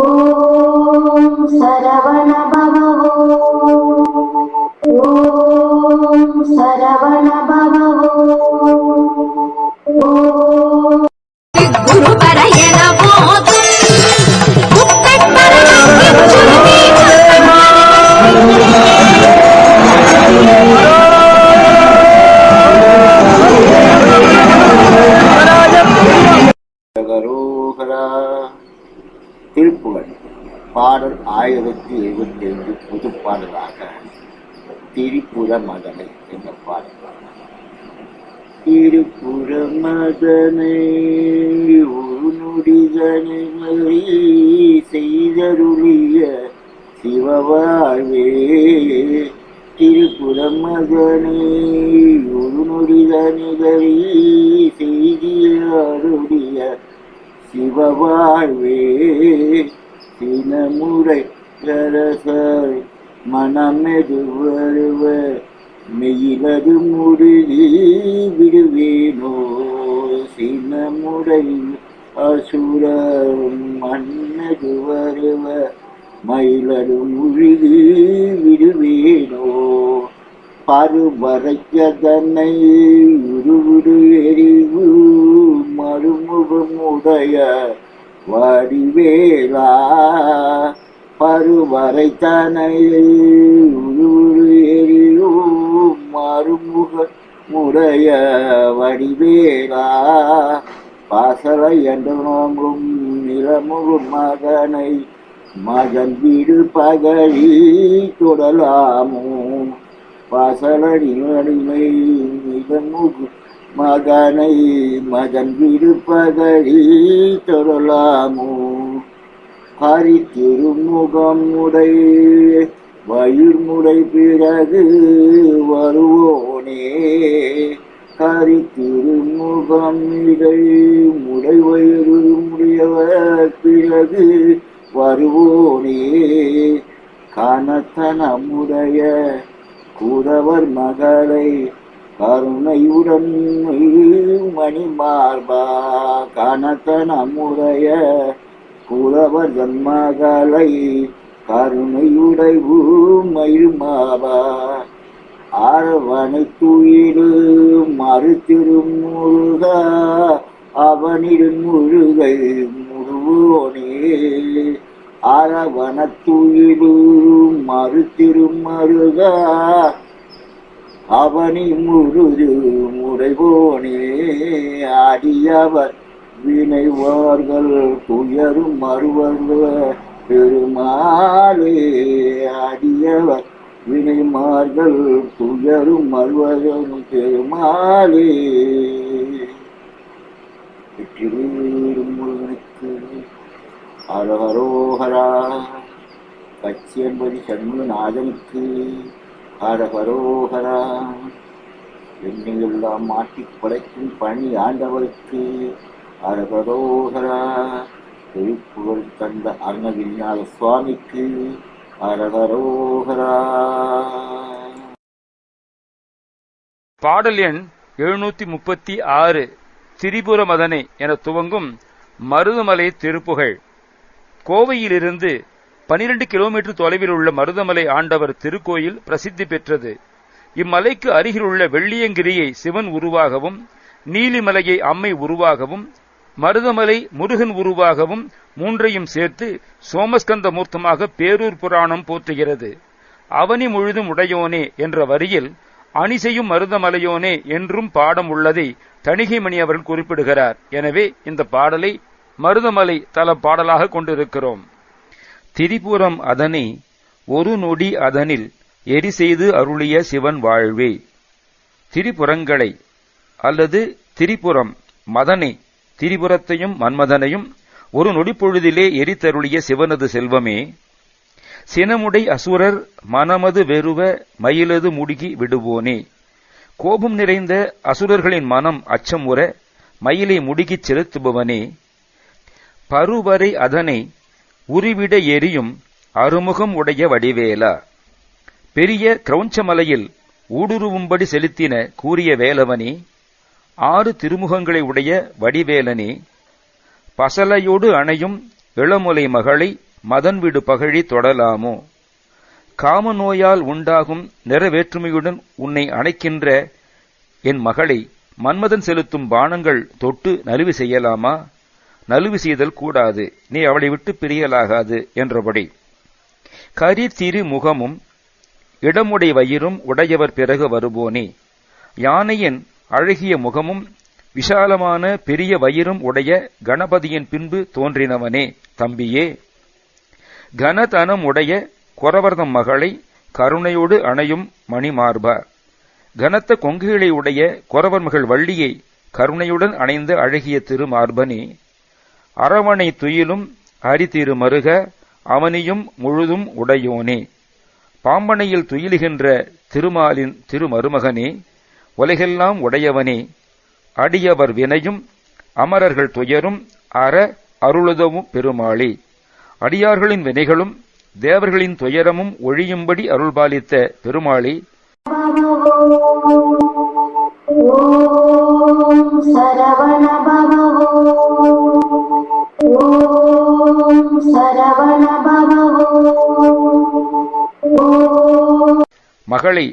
ஓம் சரவண பாடல் ஆயிரத்தி எழுபத்தி ஐந்து புதுப்பாடலாக திரிபுர மதனை என்ற பாடல் திருப்புற மதனை ஒரு நொடிதனை செய்தருளிய சிவவாழ்வே. திருப்புற மதனை ஒரு நொடிதனிதழி செய்தியாருடைய சிவவாழ்வே. சினமுறை கரசாய் மனமெது வருவ மெயிலது முடிதி விடுவேனோ? சினமுறை அசுர மன்னது வருவ மயிலது முழுதி விடுவேனோ? பருவரைக்கதனை உருவிடு எரிவு மறுமுகமுடைய வடிவேலா பருவரை உருவுடு எரிவு மறுமுக முடைய வடிவேலா பாசலை என்று நோங்கும் நிலமுகும் மகனை மகன் வீடு பகழி தொடலாமோ? பாசலடி அடிமை மிகமுகு மகனை மகன் விடுப்பதழி தொழலாமோ? ஹரி திருமுகம் உடை வயிர்முடை பிறகு வருவோனே. ஹரி திருமுகம் இடை முடை வயிறு முடியவர் பிறகு வருவோனே. கனத்தனமுடைய குறவர் மகளை கருணையுடன் மணிமார்பா கனத்தனமுடைய கூறவர் ஜன்மகளை கருணையுடை மயிர்மாபா அரவணை துயிலு மறுத்திருமுருகா அவனிடும் முழுகை முருவோனே அரவணத்துயிலு மறுத்திருமருகா அவனி முழுது முறைவோனே அடியவர் வினைவார்கள் துயரும் மறுவர்கள் பெருமாளே அடியவர் வினைமார்கள் துயரும் மறுவர்களும் பெருமாளே. வெற்றிவேறும் முருகனுக்கு ஹரஹரோஹரா என்பது சண்முகநாதனுக்கு ஹரஹரோஹரா எண்ணையெல்லாம் மாட்டி படைக்கும் பணி ஆண்டவருக்கு ஹரஹரோஹரா திருப்புகழ் தந்த அருணகிரிநாத சுவாமிக்கு ஹரஹரோஹரா பாடல் எண் எழுநூத்தி முப்பத்தி ஆறு திரிபுர மதனை என துவங்கும் மருதமலை திருப்புகழ். கோவையிலிருந்து பனிரெண்டு கிலோமீட்டர் தொலைவில் உள்ள மருதமலை ஆண்டவர் திருக்கோயில் பிரசித்தி பெற்றது. இம்மலைக்கு அருகிலுள்ள வெள்ளியங்கிரியை சிவன் உருவாகவும் நீலிமலையை அம்மை உருவாகவும் மருதமலை முருகன் உருவாகவும் மூன்றையும் சேர்த்து சோமஸ்கந்த மூர்த்தமாக பேரூர் புராணம் போற்றுகிறது. அவனி முழுதும் உடையோனே என்ற வரியில் அணிசெய்யும் மருதமலையோனே என்றும் பாடம் உள்ளதை தணிகைமணி அவர்கள் குறிப்பிடுகிறார். எனவே இந்த பாடலை மருதமலை தல பாடலாக கொண்டிருக்கிறோம். திரிபுரம் அதனை ஒரு நொடி அதனில் எரி செய்து அருளிய சிவன் வாழ்வே. திரிபுரங்களை அல்லது திரிபுரம் மதனை திரிபுரத்தையும் மன்மதனையும் ஒரு நொடிப்பொழுதிலே எரித்தருளிய சிவனது செல்வமே. சினமுடை அசுரர் மனமது வெறுவ மயிலது முடுகி விடுவோனே. கோபம் நிறைந்த அசுரர்களின் மனம் அச்சம் உற மயிலை முடுகிச் செலுத்துபவனே. பருவரை அதனை உருவிட எரியும் அருமுகம் உடைய வடிவேலா. பெரிய கிரௌஞ்சமலையில் ஊடுருவும்படி செலுத்தின கூறிய வேலவனே ஆறு திருமுகங்களை உடைய வடிவேலனே பசலையோடு அணையும் இளமுலை மகளை மதன்விடு பகழி தொடலாமோ? காம நோயால் உண்டாகும் நிறைவேற்றுமையுடன் உன்னை அணைக்கின்ற என் மகளை மன்மதன் செலுத்தும் பானங்கள் தொட்டு நலுவி செய்யலாமா? நலுவு செய்தல் கூடாது. நீ அவளை விட்டு பிரியலாகாது என்றபடி. கரி திரு முகமும் இடமுடை வயிறும் உடையவர் பிறகு வருவோனே யானையின் அழகிய முகமும் விஷாலமான பெரிய வயிறும் உடைய கணபதியின் பின்பு தோன்றினவனே தம்பியே. கனதனம் உடைய குறவர்தம் மகளை கருணையோடு அணையும் மணிமார்பா கனத்த கொங்குகளை உடைய குறவர் மகள் வள்ளியை கருணையுடன் அணைந்த அழகிய திருமார்பனே. அரவணை துயிலும் அரிதிரு மருக அவனியும் முழுதும் உடையோனே. பாம்பனையில் துயிலுகின்ற திருமாலின் திருமருமகனே உலகெல்லாம் உடையவனே. அடியவர் வினையும் அமரர்கள் துயரும் அற அருளுதவும் பெருமாளே. அடியார்களின் வினைகளும் தேவர்களின் துயரமும் ஒழியும்படி அருள்பாலித்த பெருமாளே. ॐ மகளை